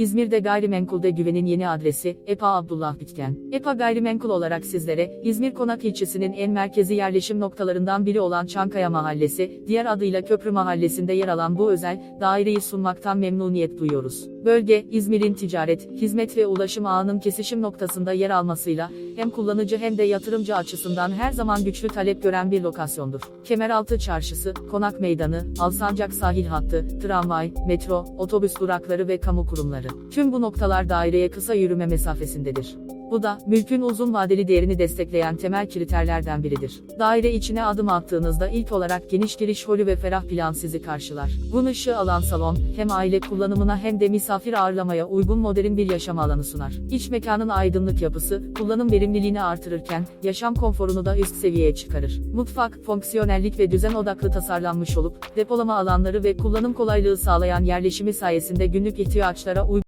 İzmir'de gayrimenkulde güvenin yeni adresi, EPA Abdullah Bitken. EPA Gayrimenkul olarak sizlere, İzmir Konak ilçesinin en merkezi yerleşim noktalarından biri olan Çankaya Mahallesi, diğer adıyla Köprü Mahallesi'nde yer alan bu özel, daireyi sunmaktan memnuniyet duyuyoruz. Bölge, İzmir'in ticaret, hizmet ve ulaşım ağının kesişim noktasında yer almasıyla, hem kullanıcı hem de yatırımcı açısından her zaman güçlü talep gören bir lokasyondur. Kemeraltı Çarşısı, Konak Meydanı, Alsancak Sahil Hattı, tramvay, metro, otobüs durakları ve kamu kurumları. Tüm bu noktalar daireye kısa yürüme mesafesindedir. Bu da, mülkün uzun vadeli değerini destekleyen temel kriterlerden biridir. Daire içine adım attığınızda ilk olarak geniş giriş holü ve ferah plan sizi karşılar. Gün ışığı alan salon, hem aile kullanımına hem de misafir ağırlamaya uygun modern bir yaşam alanı sunar. İç mekanın aydınlık yapısı, kullanım verimliliğini artırırken, yaşam konforunu da üst seviyeye çıkarır. Mutfak, fonksiyonellik ve düzen odaklı tasarlanmış olup, depolama alanları ve kullanım kolaylığı sağlayan yerleşimi sayesinde günlük ihtiyaçlara uygun